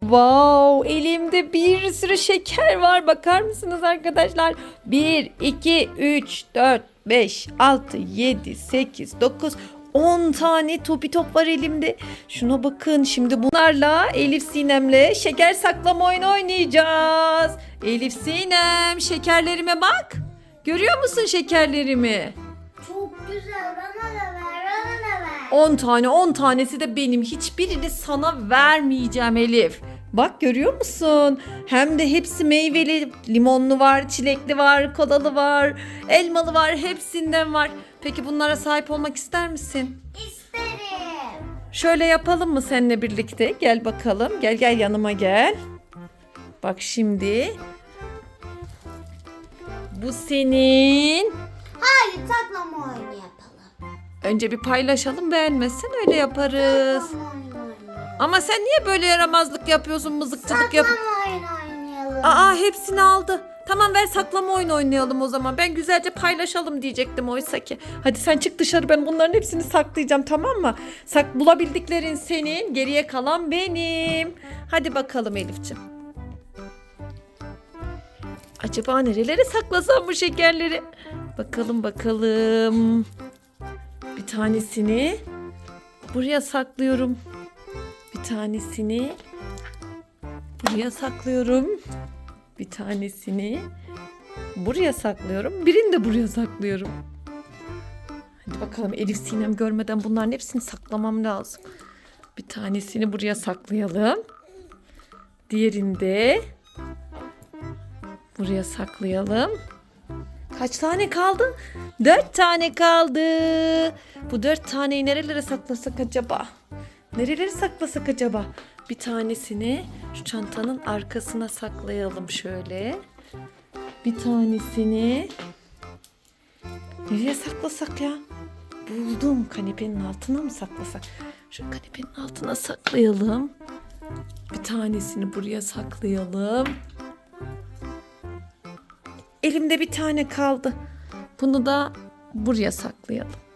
Wow, elimde bir sürü şeker var. Bakar mısınız arkadaşlar? 1, 2, 3, 4, 5, 6, 7, 8, 9, 10 tane topi top var elimde. Şuna bakın şimdi bunlarla Elif Sinem'le şeker saklama oyunu oynayacağız. Elif Sinem şekerlerime bak. Görüyor musun şekerlerimi? Çok güzel. Bana da ver. Bana da ver. 10 tane 10 tanesi de benim. Hiçbirini sana vermeyeceğim Elif. Bak görüyor musun? Hem de hepsi meyveli. Limonlu var, çilekli var, kolalı var, elmalı var. Hepsinden var. Peki bunlara sahip olmak ister misin? İsterim. Şöyle yapalım mı seninle birlikte? Gel bakalım. Gel gel yanıma gel. Bak şimdi. Bu senin. Hayır saklama oyunu yapalım. Önce bir paylaşalım beğenmezsen öyle yaparız. Saklama. Ama sen niye böyle yaramazlık yapıyorsun, mızıkçılık yap? Saklama oyunu oynayalım. Aa hepsini aldı. Tamam ver saklama oyunu oynayalım o zaman. Ben güzelce paylaşalım diyecektim oysa ki. Hadi sen çık dışarı ben bunların hepsini saklayacağım tamam mı? Sak bulabildiklerin senin, geriye kalan benim. Hadi bakalım Elif'ciğim. Acaba nerelere saklasam bu şekerleri? Bakalım bakalım. Bir tanesini buraya saklıyorum. Bir tanesini buraya saklıyorum. Bir tanesini buraya saklıyorum. Birini de buraya saklıyorum. Hadi bakalım Elif Sinem görmeden bunların hepsini saklamam lazım. Bir tanesini buraya saklayalım. Diğerini de buraya saklayalım. Kaç tane kaldı? Dört tane kaldı. Bu dört taneyi nerelere saklasak acaba? Nerelere saklasak acaba? Bir tanesini şu çantanın arkasına saklayalım şöyle. Bir tanesini nereye saklasak ya? Buldum. Kanepenin altına mı saklasak? Şu kanepenin altına saklayalım. Bir tanesini buraya saklayalım. Elimde bir tane kaldı. Bunu da buraya saklayalım.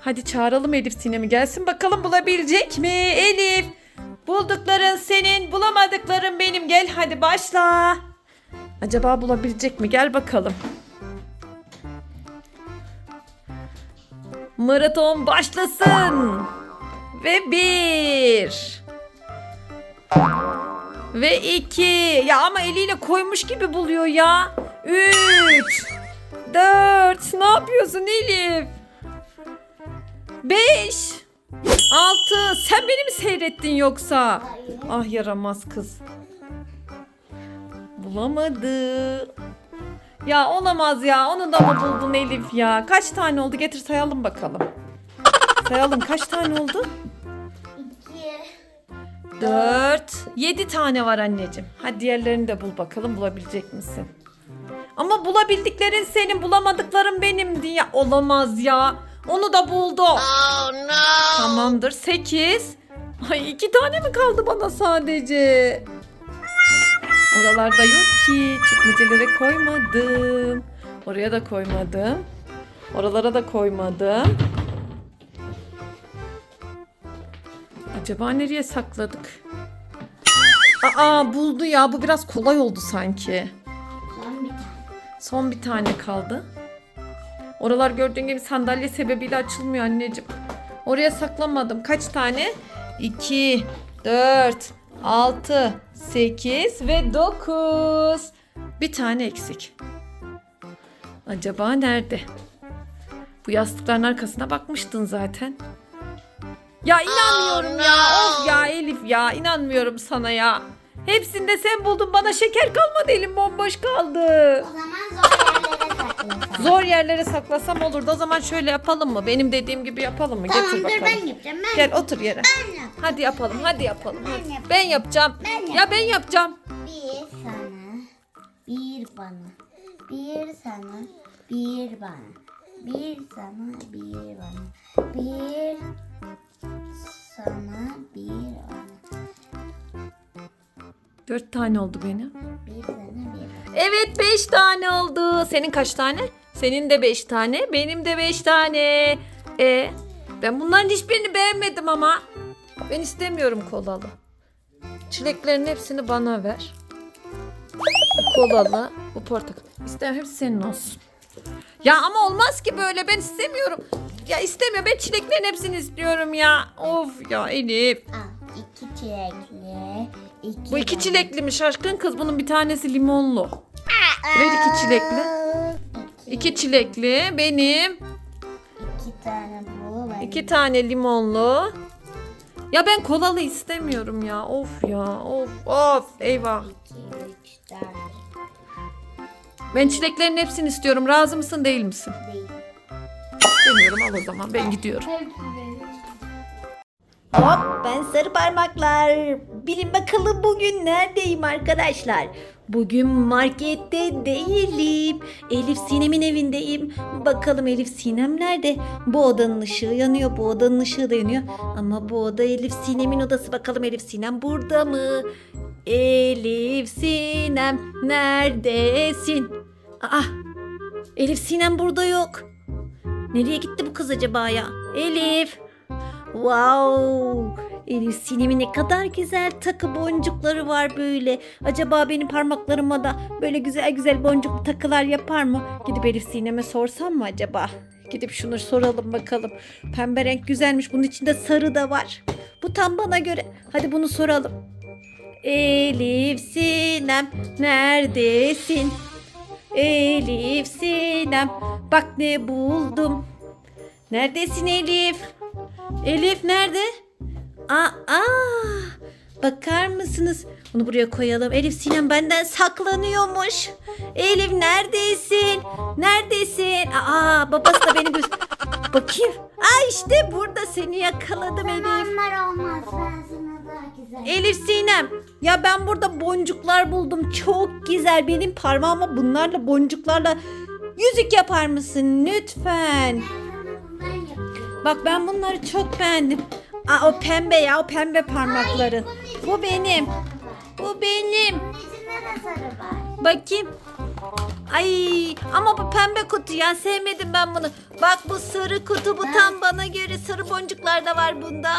Hadi çağıralım Elif Sinem'i gelsin bakalım bulabilecek mi Elif? Buldukların senin, bulamadıkların benim. Gel hadi başla. Acaba bulabilecek mi? Gel bakalım. Maraton başlasın. Ve bir. Ve iki. Ya ama eliyle koymuş gibi buluyor ya. Üç. Dört. Ne yapıyorsun Elif? Beş. Altı. Sen beni mi seyrettin yoksa? Hayır. Ah yaramaz kız. Bulamadı. Ya olamaz ya. Onu da mı buldun Elif ya? Kaç tane oldu? Getir sayalım bakalım. Sayalım kaç tane oldu? İki. Dört. Yedi tane var anneciğim. Hadi diğerlerini de bul bakalım bulabilecek misin? Ama bulabildiklerin senin bulamadıkların benimdi ya. Olamaz ya. Onu da buldu. Tamamdır. Sekiz. Ay iki tane mi kaldı bana sadece? Oralarda yok ki. Çekmecelere koymadım. Oraya da koymadım. Oralara da koymadım. Acaba nereye sakladık? Aa buldu ya. Bu biraz kolay oldu sanki. Son bir tane. Son bir tane kaldı. Oralar gördüğün gibi sandalye sebebiyle açılmıyor anneciğim. Oraya saklamadım. Kaç tane? 2, 4, 6, 8 ve 9. Bir tane eksik. Acaba nerede? Bu yastıkların arkasına bakmıştın zaten. Ya inanmıyorum ya. Of ya Elif ya. inanmıyorum sana ya. Hepsinde sen buldun. Bana şeker kalmadı. Elim bomboş kaldı. O zaman zor. Zor yerlere saklasam olurdu. O zaman şöyle yapalım mı? Benim dediğim gibi yapalım mı? Getir Tamam dur bakalım. ben yapacağım. Ben Gel otur yere. Ben yap. Hadi yapalım. Hadi yapalım. Ben Hadi. yap- Ben yapacağım. Ben Ya ben yapacağım. Bir sana, bir bana. Bir sana, bir bana. Bir sana, bir bana. Bir sana, bir bana. Dört tane oldu benim. Bir sana, bir bana. Evet beş tane oldu. Senin kaç tane? Senin de beş tane. Benim de beş tane. E, ben bunların hiçbirini beğenmedim ama. Ben istemiyorum kolalı. Çileklerin hepsini bana ver. Bu kolalı, bu portakal. İstemem hepsi senin olsun. Ya ama olmaz ki böyle ben istemiyorum. Ya istemiyorum ben çileklerin hepsini istiyorum ya. Of ya Elif. Al iki çilekli. Iki Bu iki çilekli mi şaşkın kız? Bunun bir tanesi limonlu. Ver iki çilekli. İki çilekli benim. İki tane bu. Ben iki tane limonlu. Ya ben kolalı istemiyorum ya. Of ya. Of of. Eyvah. iki, üç, dört Ben çileklerin hepsini istiyorum. Razı mısın değil misin? değil. İstemiyorum al o zaman. Ben gidiyorum. Hop ben sarı parmaklar. Bilin bakalım bugün neredeyim arkadaşlar? Bugün markette değilim. Elif Sinem'in evindeyim. Bakalım Elif Sinem nerede? Bu odanın ışığı yanıyor. Bu odanın ışığı da yanıyor. Ama bu oda Elif Sinem'in odası. Bakalım Elif Sinem burada mı? Elif Sinem neredesin? Aa Elif Sinem burada yok. Nereye gitti bu kız acaba ya? Elif. Wow! Elif Sinem'in ne kadar güzel takı boncukları var böyle. Acaba benim parmaklarıma da böyle güzel güzel boncuklu takılar yapar mı? Gidip Elif Sinem'e sorsam mı acaba? Gidip şunu soralım bakalım. Pembe renk güzelmiş. Bunun içinde sarı da var. Bu tam bana göre. Hadi bunu soralım. Elif Sinem neredesin? Elif Sinem bak ne buldum. Neredesin Elif? Elif nerede? Aa, bakar mısınız? Bunu buraya koyalım. Elif Sinem benden saklanıyormuş. Elif neredesin? Neredesin? Aa, babası da beni göz... Bakayım. Aa işte burada seni yakaladım Elif. Onlar olmaz. Ben sana daha güzel. Elif Sinem. Ya ben burada boncuklar buldum. Çok güzel. Benim parmağıma bunlarla boncuklarla yüzük yapar mısın? Lütfen. Ben sana bundan yapıyorum. Bak ben bunları çok beğendim. Aa o pembe ya o pembe parmakların. İçinde Bu benim. sarı. Bu benim. Bunun içinde de sarı var. Bakayım. Ay ama bu pembe kutu ya sevmedim ben bunu. Bak bu sarı kutu bu tam bana göre sarı boncuklar da var bunda.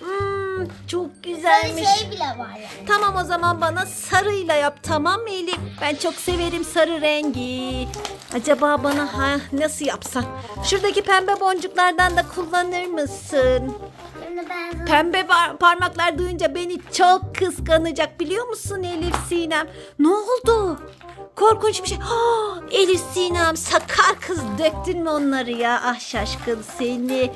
Hmm, çok Sarı güzelmiş. şey bile var yani. Tamam o zaman bana sarıyla yap tamam mı Elif? Ben çok severim sarı rengi. Acaba bana ha, nasıl yapsan? Şuradaki pembe boncuklardan da kullanır mısın? Şimdi ben Pembe par- parmaklar duyunca beni çok kıskanacak biliyor musun Elif Sinem? Ne oldu? Korkunç bir şey. Ha, Elif Sinem sakar kız döktün mü onları ya? Ah şaşkın seni.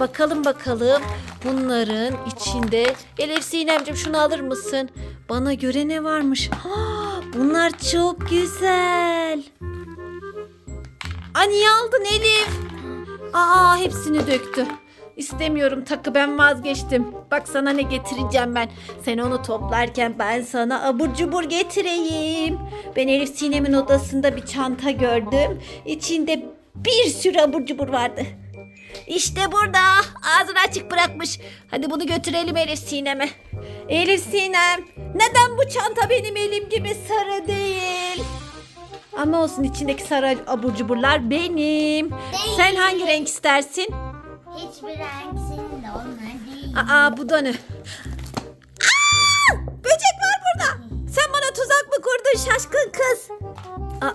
Bakalım bakalım bunların içinde. Elif Sinemciğim şunu alır mısın? Bana göre ne varmış? Ha, bunlar çok güzel. Aa niye aldın Elif? Aa hepsini döktü. İstemiyorum takı ben vazgeçtim. Bak sana ne getireceğim ben. Sen onu toplarken ben sana abur cubur getireyim. Ben Elif Sinem'in odasında bir çanta gördüm. İçinde bir sürü abur cubur vardı. İşte burada. Ağzını açık bırakmış. Hadi bunu götürelim Elif Sinem'e. Elif Sinem, neden bu çanta benim elim gibi sarı değil? Ama olsun içindeki sarı abur cuburlar benim. Sen hangi renk istersin? Hiçbir renk senin de onlar değil. Aa bu da ne? Aa! Böcek var burada. Sen bana tuzak mı kurdun şaşkın kız?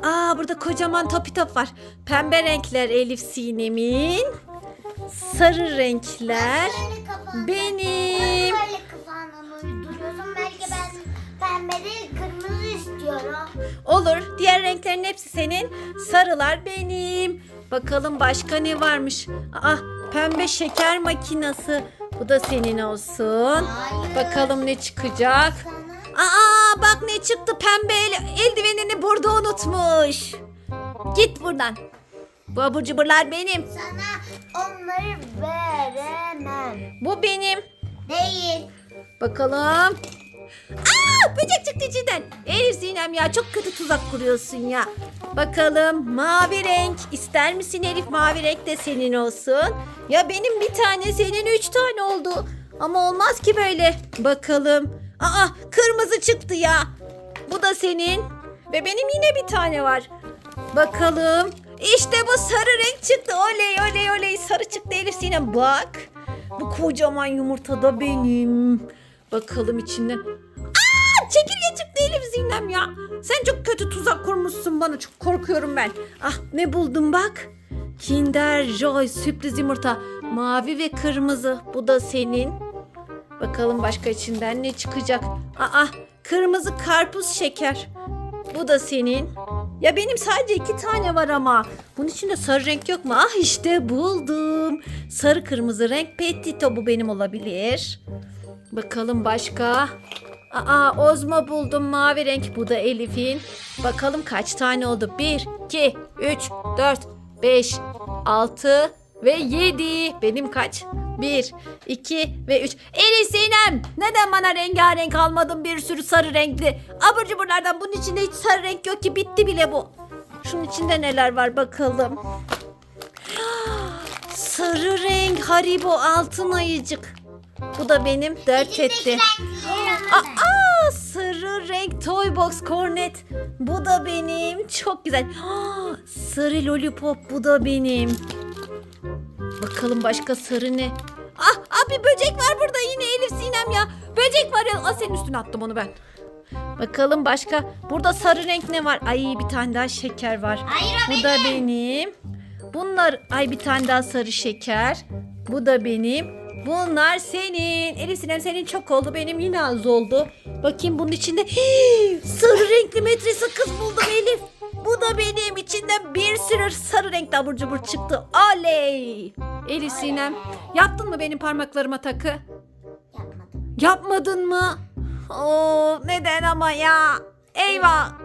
Aa burada kocaman topi top var. Pembe renkler Elif Sinem'in. Sarı renkler Senin kafanda- benim. Böyle kafandan uyduruyorsun. Belki ben pembe değil kırmızı istiyorum. Olur. Diğer renklerin hepsi senin. Sarılar benim. Bakalım başka ne varmış? Aa pembe şeker makinası. Bu da senin olsun. Hayır. Bakalım ne çıkacak. Aa bak ne çıktı pembe el- eldivenini burada unutmuş. Git buradan. Bu abur cuburlar benim. sana onları veremem. Bu benim. Değil. Bakalım. Aa böcek çıktı içinden. Elif Sinem ya çok kötü tuzak kuruyorsun ya. Bakalım mavi renk. İster misin Elif mavi renk de senin olsun. Ya benim bir tane senin üç tane oldu. Ama olmaz ki böyle. Bakalım. Aa kırmızı çıktı ya. Bu da senin. Ve benim yine bir tane var. Bakalım. İşte bu sarı renk çıktı. Oley oley oley sarı çıktı Elif Sinem bak. Bu kocaman yumurta da benim. Bakalım içinden. Elif Zinem ya. Sen çok kötü tuzak kurmuşsun bana. Çok korkuyorum ben. Ah ne buldum bak. Kinder Joy sürpriz yumurta. Mavi ve kırmızı. Bu da senin. Bakalım başka içinden ne çıkacak. Aa kırmızı karpuz şeker. Bu da senin. Ya benim sadece iki tane var ama. Bunun içinde sarı renk yok mu? Ah işte buldum. Sarı kırmızı renk petito bu benim olabilir. Bakalım başka. Aa Ozma buldum mavi renk. Bu da Elif'in. Bakalım kaç tane oldu? 1, 2, 3, 4, 5, 6 ve 7. Benim kaç? 1, 2 ve 3. Elif Sinem neden bana rengarenk almadın bir sürü sarı renkli? Abur cuburlardan bunun içinde hiç sarı renk yok ki bitti bile bu. Şunun içinde neler var bakalım. Sarı renk Haribo altın ayıcık. Bu da benim dert etti. Aa, sarı renk Toy Box Cornet. Bu da benim. Çok güzel. Aa, sarı lollipop bu da benim. Bakalım başka sarı ne? Ah, ah bir böcek var burada yine Elif Sinem ya. Böcek var ya. Ah, senin üstüne attım onu ben. Bakalım başka. Burada sarı renk ne var? Ay bir tane daha şeker var. Hayır Bu da benim. Bunlar ay bir tane daha sarı şeker. Bu da benim. Bunlar senin. Elif Sinem senin çok oldu. Benim yine az oldu. Bakayım bunun içinde. Hii, sarı renkli metre sakız buldum Elif. Bu da benim. İçinden bir sürü sarı renkli abur cubur çıktı. Oley. Elif Sinem yaptın mı benim parmaklarıma takı? Yapmadım. Yapmadın mı? Oo, neden ama ya? Eyvah.